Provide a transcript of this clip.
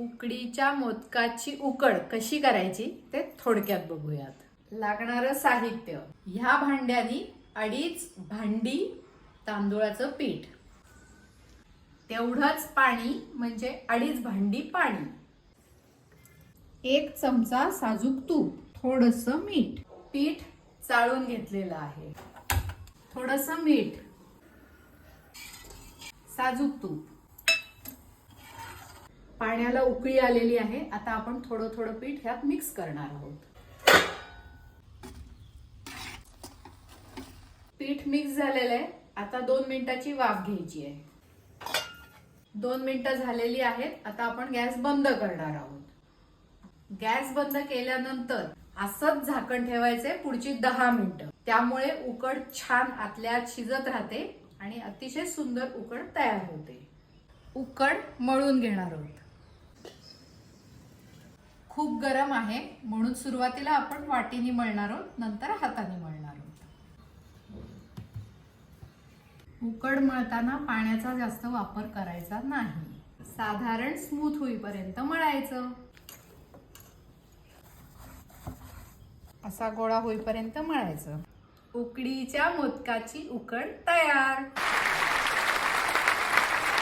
उकडीच्या मोदकाची उकड कशी करायची ते थोडक्यात बघूयात. लागणारं साहित्य. ह्या भांड्यानी अडीच भांडी तांदूळाचं पीठ. तेवढंच पाणी म्हणजे अडीच भांडी पाणी. एक चमचा साजूक तूप थोडस मीठ. पीठ चाळून घेतलेलं आहे. थोडस मीठ. साजूक तूप. पाण्याला उकळी आलेली आहे. आता आपण थोडं थोडं पीठ ह्यात मिक्स करणार आहोत. पीठ मिक्स झालेलं आहे. आता दोन मिनिटाची वाफ घ्यायची आहे. दोन मिनिटं झालेली आहेत. आता आपण गॅस बंद करणार आहोत. गॅस बंद केल्यानंतर असंच झाकण ठेवायचंय पुढची दहा मिनिटं. त्यामुळे उकड छान आतल्यात शिजत राहते आणि अतिशय सुंदर उकड तयार होते. उकड मळून घेणार आहोत. खूप गरम आहे म्हणून सुरुवातीला आपण वाटीने मळणार आहोत नंतर हाताने मळणार आहोत. उकड मळताना पाण्याचा जास्त वापर करायचा नाही. साधारण स्मूथ होईपर्यंत मळायचं. असा गोळा होईपर्यंत मळायचं. उकडीच्या मोदकाची उकड तयार.